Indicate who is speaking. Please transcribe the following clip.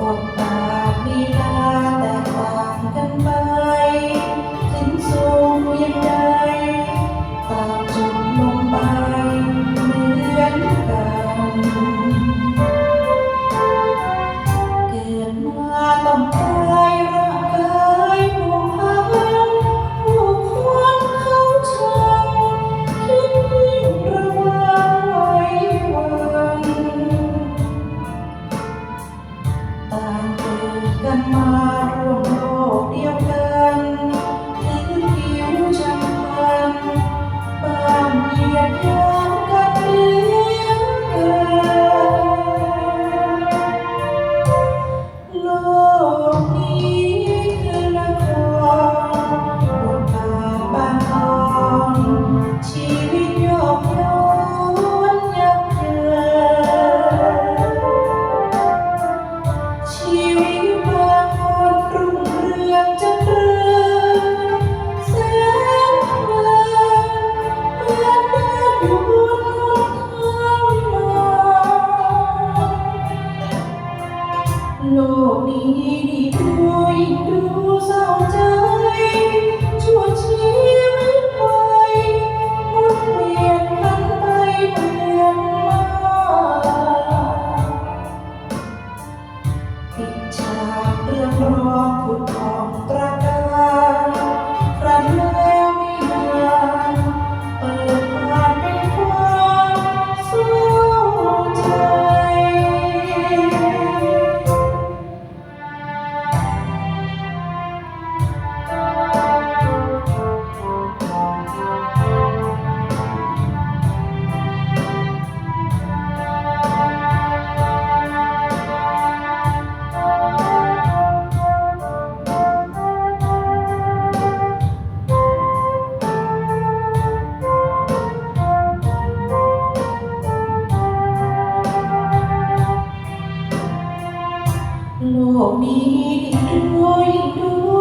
Speaker 1: บทบาทมีดาแต่ต่างกันไป ติดฉากเรื่องรองคุณพ่อ โลกนี้ด้วยด้วย